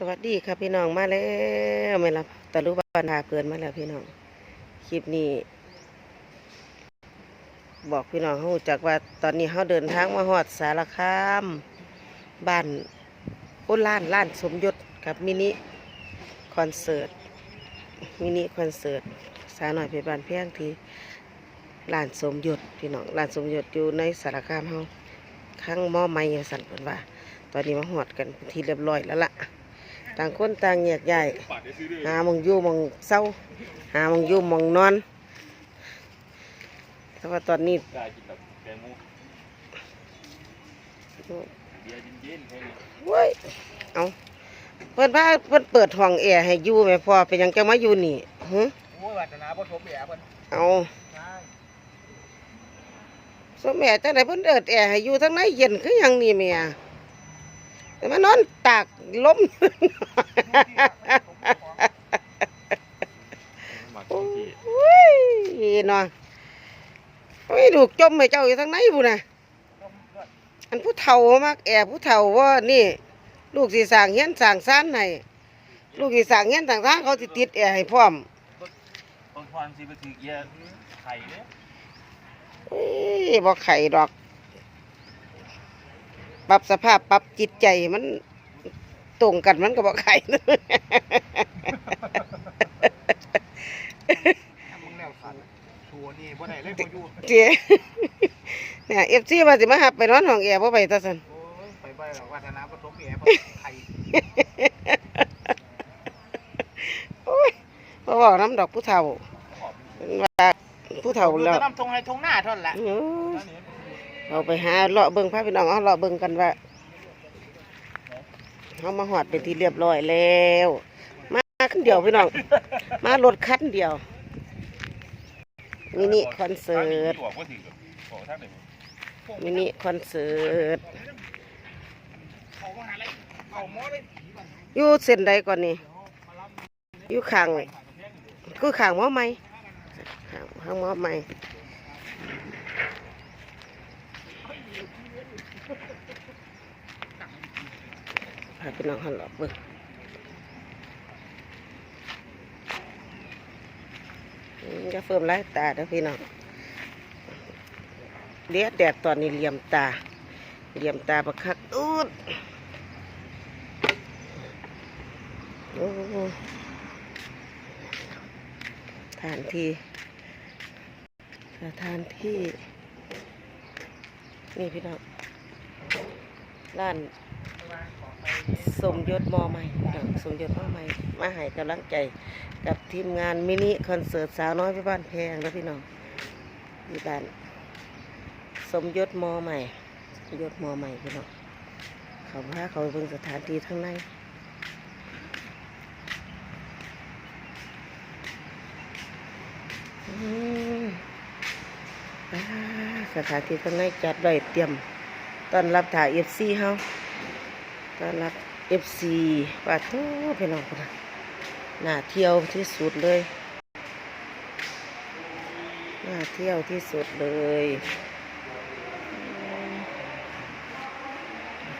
สวัสดีครับพี่น้องมาแล้วไม่รับตะลุบันหาเกินมาแล้วพี่น้องคลิปนี้ บอกพี่น้องเขาจักว่าตอนนี้เขาเดินทางมาฮอดสารคามบ้านโอ้ล้านล้านสมยศกับมินิคอนเสิร์ตมินิคอนเสิร์ตสาหน่อยเพชรบานเพียงที่ลานสมยศพี่น้องล้านสมยศอยู่ในสารคามเฮาข้างหม้อไม้สั่นเพิ่นว่า ตอนนี้มาหอดกันเป็นที่เรียบร้อยแล้วล่ะ ต่างคนต่างแยกย้ายหาหมองอยู่หมองเศร้า หาหมองอยู่หมองนอนแต่ว่าตอนนี้ได้กินแบบแกงหมูเบียร์เย็นๆให้เลยเว้ยเอาเพิ่นพาเพิ่นเปิดห้องแอร์ให้อยู่แม่พ่อเป็นหยังจะมาอยู่นี่หึโอ้ยวัฒนาบ่ทบแย่เพิ่นเอาใช่สมแม่จังไดเพิ่นเอิดแอร์ให้อยู่ทั้งในเย็นคือหยังนี่แม่แต่ มานอนตากลมมาโอ้กินที่ยเนาะโอ้ยลูกจมให้เจ้าอยู่ทั้งในพุ่นน่ะอันผู้เฒ่ามากแอบผู้เฒ่าว่านี่ ลูกสิสร้างเฮียนสร้างซ่านให้ลูกสิสร้างเฮียนสร้างซ่านเขาสิติดแอร์ให้พร้อมต้นพรสิไปถือเกียร์ไข่เนี่ยเอ้ยบ่ไข่ดอก ปรับสภาพปรับจิตใจมันตรงกันมันก็บ่ไข่มึงแนวสันชัวนี่บ่ได้เลยบ่อยู่เจ้เนี่ยเอฟซีว่าสิมาหับไปนอนห้องแอร์บ่ไปตาซั่นโอ้ยไปไปหรอกวัฒนาบ่ทบแย่เพิ่นไข่โอ้ยบ่เว้าน้ำดอกผู้เฒ่าว่าผู้เฒ่าอยู่แล้วแต่น้ำทงให้ทงหน้าเท่านั้นแหละ เอาไปหาเลาะเบิ่งพาพี่น้องเอาเลาะเบิ่งกันว่าเฮามาฮอดเป็นที่เรียบร้อยแล้ว มาคันเดียวพี่น้องมารถคันเดียวมินิคอนเสิร์ตมินิคอนเสิร์ตอะไรเขาหมอเลยอยู่เส้นใดก่อนนี่อยู่ข้างคือข้างหม้อไหมข้างหม้อไหม พาพี่น้องหันหลอกเบิ่งอืมจะเฟิ่มไล่ตาเด้อพี่น้องเลี้ยแดดตอนนี้เหลี่ยมตาเหลี่ยมตาประคักอูดโอ้สถานที่สถานที่นี่พี่น้องร้าน สมยศมอใหม่พี่น้องสมยศมอใหม่ มาให้กำลังใจกับทีมงานมินิคอนเสิร์ตสาวน้อยพี่บ้านแพงแล้วพี่น้องที่บ้าน สมยศมอใหม่สมยศมอใหม่พี่น้องเขาพาเขาไปเบิ่งสถานที่ข้งในอืมอ่าสถานที่ข้างในจัดไว้เตรียมต้อนรับถ่ายเอฟซีเฮา ต้อนรับเอฟซีปาทูพี่น้องคนน่ะน่าเที่ยวที่สุดเลยน่าเที่ยวที่สุดเลย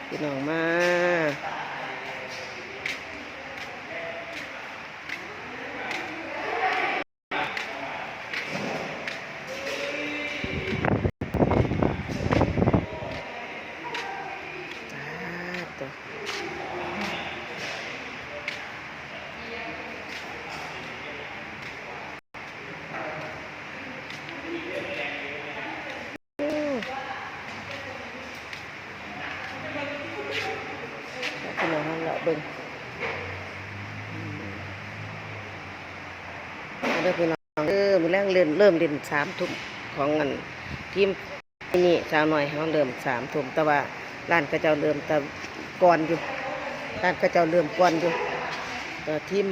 พี่น้องมา จ้า ตัวโอ้ขนมห้องเราเบิ่งอืมเด้อพี่น้องเออมือแรงเริ่มเริ่มเล่นสามทุ่มของเงินทีมนี่สาวหน่อยเขาเริ่มสามทุ่มแต่ว่าร้านกระเจ้าเริ่มแต่ ก่อนอยู่ร้านกระเจ้าเริ่มก่อนอยู่ต่ทีม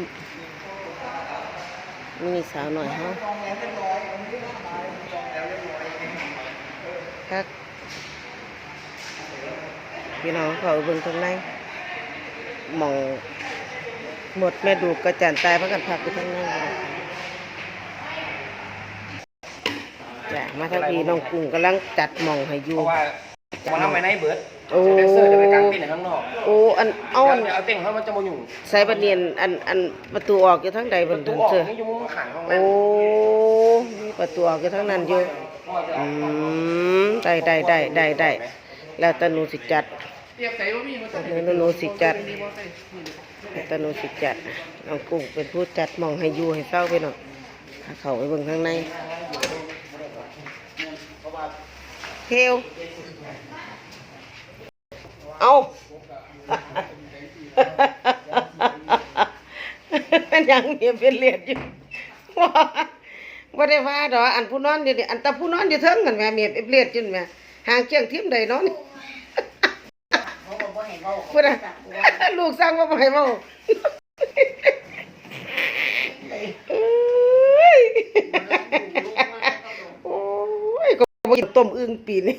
นี่สาวหน่อยเขาครับพี่น้องเขาเบิ่งตรงในหมองหมดแม่ดูกระจันตายพักกันพักไปทั้งนั้นเลยจ้ะมาทั้งปีน้องกุ้งกำลังจัดหมองให้อยู่ ราะว่าบ่นำไปไหนเบิดโอ้ แดนเซอร์จะไปกางเต้นในข้างนอกโอ้อันเอาอันเอาเต้นเขามันจะมาอยู่ใส่บัดเนียนอันอันประตูออกอยู่ทางใดปบัดระตูนั้นออกเถอะนี่อยู่มุมขังห้องโอ้นั้นมีประตูออกอยู่ทางนั้นอยู่อืมได้ได้ได้ได้ได้แล้วแตหนูสิจัด เรียกใส่ว่ามีมันจะแล้วหนูสิจัดแล้วแตหนูสิจัดน้องกุ้งเป็นผู้จัดหมองให้อยู่ให้เฝ้าไปหน่อยพาเขาไปเบิ่งข้างในเฮล เอาเป็นยังเมียเป็นเลียดอยู่ว่าบ่ได้ว่าดอกอันผู้นอนอยู่นี่อันตาผู้นอนอยู่เทิงกันแม่เมียเป็นเลียดอยู่นั่นแม่ห่างเคียงทิมใดนอนพูดอะลูกสั่งว่าบ่ให้เว้าโอ้ยก็บ่กินต้มอึ่งปีนี้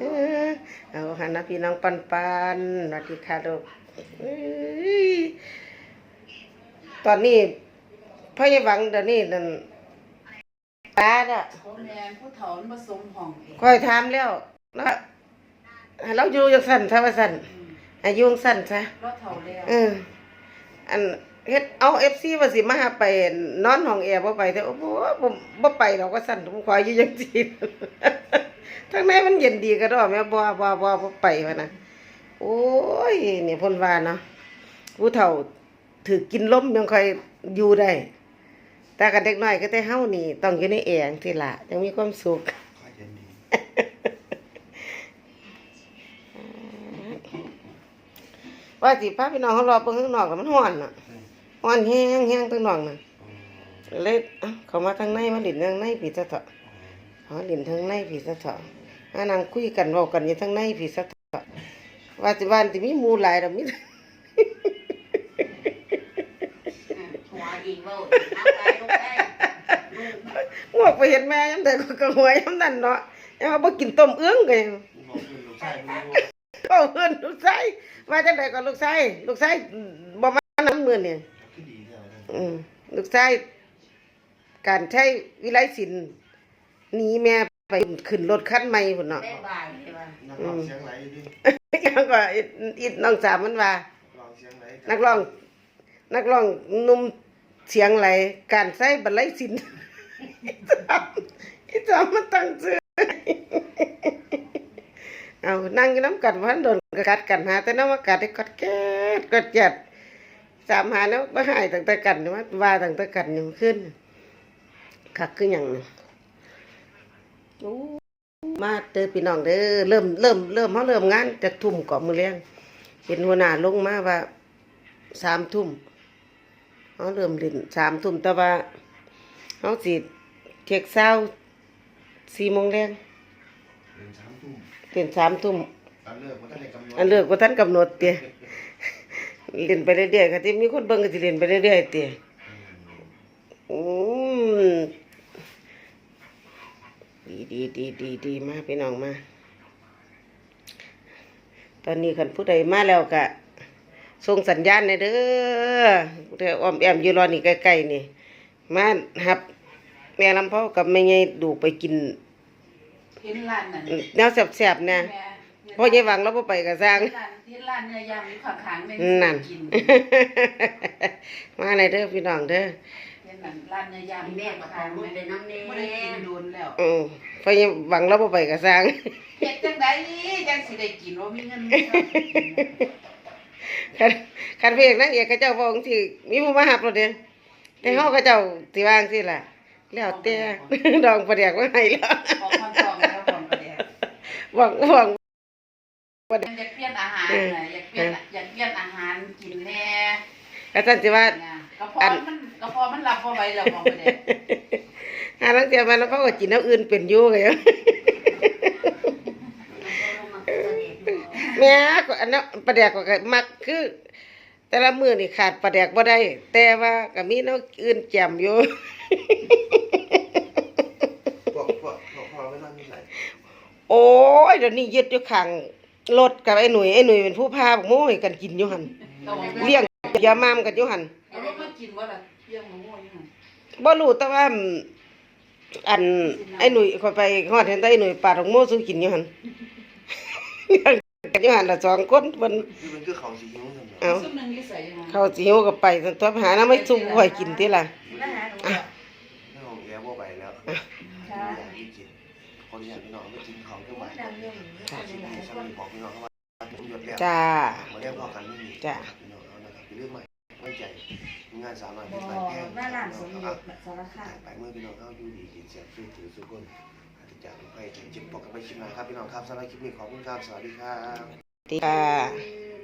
เออเอา หันนะพี่น้องปันปันสวัสดีค่ะลูกเอ้ยตอนนี้พ่อใหญ่หวังเดี๋ยวนี้นั่นตาน่ะคนแรงผู้เฒ่ามันผสมห้องเองคอยถามแล้วนะให้เราอยู่จังสั่นซะว่าสั่นให้อยู่จังสั่นซะรถเฒ่าแล้วเอออันเฮ็ดเอา FC ว่าสิมาหาไปนอนห้องแอร์บ่ไปแต่โอ้โหผมบ่ไปดอกว่าสั่นผมขออยู่จังซี่ ทางในมันเย็นดีก็ดอกแม่บ่บ่บ่บ่ไปว่านะโอ้ยเนี่ยเพิ่นว่าเนาะผู้เฒ่าถือกินลมยังค่อยอยู่ได้ แต่กับเด็กน้อยก็แต่เฮานี่ ต้องอยู่ในแอร์จังซี่ล่ะยังมีความสุขว่าสิพาพี่น้องเขารอเบิ่งข้างนอกแล้วมันร้อนน่ะร้อนแห้งแห้งข้างนอกน่ะเลยเอ้าเขามาทางในมาหลินทางในผีซะเถอะ เขาหลินทางในผีซะเถอะหานางคุยกันเว้ากันอยู่ทางในผีซะเถอะว่าสิบ้านสิมีหมู่หลายดอกมีหัวอีกเว้าเอาไปลูกได้งอกไปเห็นแม่ยามใดก็กระหวยยามนั้นเนาะยังว่าบ่กินต้มเอื้องก็ยังเอาเพิ่นลูกชายว่าจังไดก็ลูกชายลูกชายบ่มาน้ำมื้อนี่อืมลูกชายการใช้วิไลศิลป์ หนีแม่ไปขึ้นรถคันใหม่พุ่นเนาะ ได้บายใช่ป่ะนักร้องเสียงไหลดิยังก็อิดอิดน้องสามมันว่า ร้องเสียงไหลนักร้อง นักร้องหนุ่มเสียงไหลการใช้บันไลศิลป์อีจอมมันตั้งชื่อเอานั่งอยู่น้ำกันพันโดนกกัดกันหา แต่น้ำว่ากัดได้กดแก๊ดกดเจ็ดสามหาแล้วมาหายตั้งแต่กันว่าว่าตั้งแต่กันยังขึ้นคักคืออย่างนี้โอ้ มาเด้อพี่น้องเด้อเริ่มเริ่มเริ่มเขาเริ่มงานจากทุ่มก่อนมือเลี้ยงเห็นหัวหน้าลงมาว่าสามทุ่มเขาเริ่มเล่นสามทุ่มแต่ว่าเขาสิเช็คเช้าสี่โมงแรงเดินสามทุ่มเล่นสามทุ่มอันเลิกมันท่านได้กำหนดอันเลิกว่าท่านกำหนดเตี้ยเล่นไปเรื่อยๆค่ะที่มีคนเบิ่งก็สิเล่นไปเรื่อยๆเตี้ยอืม ดีดีดีดีดีมากพี่น้องมา ตอนนี้คันผู้ใดมาแล้วก็ส่งสัญญาณในอยเด้อเดี๋ยวอ้อมแอมอยู่รอนี่ใกล้ๆนี่ มาหับ แม่ลำเผากับแม่ใหญ่ดูไปกินเห็นร้านนั่นแนวแซ่บๆนะเพราะยายหวังเราบ่ไปก็สร้างเห็นร้านเห็นร้านเนื้อย่างอยู่ข้างๆแม่นั่นกิน มาในอยเด้อพี่น้องเด้อ เห็นนั่นร้านเนื้อย่างแม่ก็ทานแม่ได้น้ำเน่ไม่ได้กินโดนแล้วอือเพราะยายหวังเราบ่ไปก็สร้างเฮ็ดจังไดจังสิได้กินว่ามีเงินมีทองกินคันคันเพลงนางเอกเขาเจ้าบอกจังซี่มีผู้มาหับเราเด้อแต่เฮาเขาเจ้าสิวาจังซี่ล่ะแล้วแต่ดองประเดียกมาให้แล้วของคนทองแล้วของประเดี๋ยวหวังหวังอยากเปลี่ยนอาหารน่ะอยากเปลี่ยนอยากเปลี่ยนอาหารกินแน่ ก็ท่านสิว่านะกระเพาะมันกระเพาะมันรับบ่ไหวแล้วของประเดี๋ยวหาลังเทียมาแล้วเขาก็กินน้ำอื่นเป็นอยู่ไง แม่ก็อันนั้นปลาแดกก็มักคือ แต่ละมื้อนี่ขาดปลาแดกบ่ได้ แต่ว่าก็มีแน้ำอื่นแจ่มอยู่ พวกพวกพวกพ่อไม่ต้องมีไหลโอ้ยเดี๋ยวนี้ยึดอยู่ข้างรถกับไอ้หนุ่ยไอ้หนุ่ยเป็นผู้พาบอกโม้ให้กันกินอยู่หั่นเราไม่เลี้ยง ยามามกันอยู่หั่นเราไม่กินว่าล่ะเลี้ยงหมูอยู่หั่นบ่รู้แต่ว่าอันไอ้หนุ่ยข่อยไปฮอดเห็นแต่ไอ้หนุ่ยปาดของโมสู้กินอยู่หั่นกันอยู่หั่นละสองคนเพิ่นคือเป็นคือเขาสีหิ้วสำหรับเอาซุปหนึงนี่ใส่ยังไงเขาสิหิวก็ไปซั่นตัวไปหาน้ำไม่ซุปข่อยกินติล่ะไม่ของแย่บ่ไปแล้วอยากกินจิตคนอยากพี่น้องไม่กินของก็ไปสิบสี่สามีบอกพี่น้องเขาว่าผมหยุดแล้วจ้ามาเรียกพ่อกันไม่มีจ้ะพี่น้องเอานะครับ เรื่องใหม่ไม่ใจงานสามารถที่ไปแพงหน้าร้านสมเด็จสารคามไปเมื่อพี่น้องเข้าอยู่ดีกินเสียงซื้อถือสุกุลอาจจะจากไปถึงจิบปกกับไปชิมนะครับพี่น้องครับสำหรับคลิปนี้ขอบคุณครับสวัสดีครับดีค่ะ